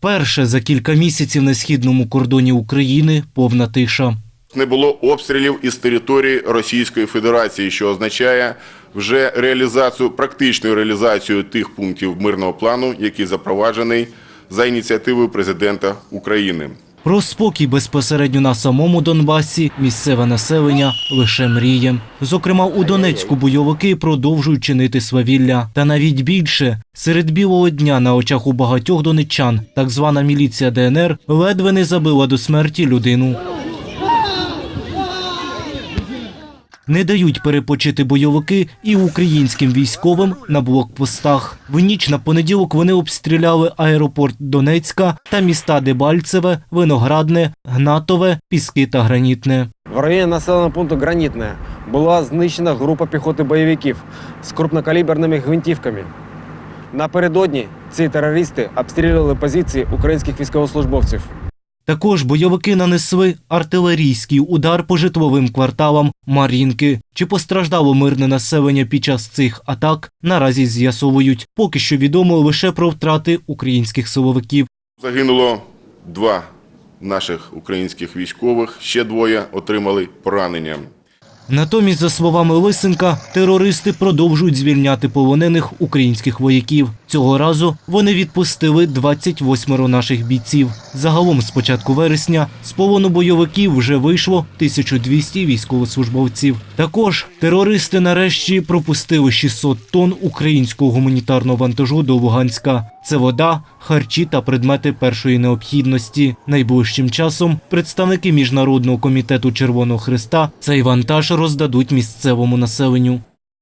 Вперше за кілька місяців на східному кордоні України повна тиша. Не було обстрілів із території Російської Федерації, що означає вже реалізацію, практичну реалізацію тих пунктів мирного плану, який запроваджений за ініціативою президента України. Про спокій безпосередньо на самому Донбасі місцеве населення лише мріє. Зокрема, у Донецьку бойовики продовжують чинити свавілля. Та навіть більше серед білого дня на очах у багатьох донеччан так звана міліція ДНР ледве не забила до смерті людину. Не дають перепочити бойовики і українським військовим на блокпостах. В ніч на понеділок вони обстріляли аеропорт Донецька та міста Дебальцеве, Виноградне, Гнатове, Піски та Гранітне. В районі населеного пункту Гранітне була знищена група піхоти бойовиків з крупнокаліберними гвинтівками. Напередодні ці терористи обстрілювали позиції українських військовослужбовців. Також бойовики нанесли артилерійський удар по житловим кварталам Мар'їнки. Чи постраждало мирне населення під час цих атак, наразі з'ясовують. Поки що відомо лише про втрати українських силовиків. Загинуло два наших українських військових, ще двоє отримали поранення. Натомість, за словами Лисенка, терористи продовжують звільняти полонених українських вояків. Цього разу вони відпустили 28 наших бійців. Загалом з початку вересня з полону бойовиків вже вийшло 1200 військовослужбовців. Також терористи нарешті пропустили 600 тонн українського гуманітарного вантажу до Луганська. Це вода, харчі та предмети першої необхідності. Найближчим часом представники міжнародного комітету Червоного Христа цей вантаж роздадуть місцевому населенню.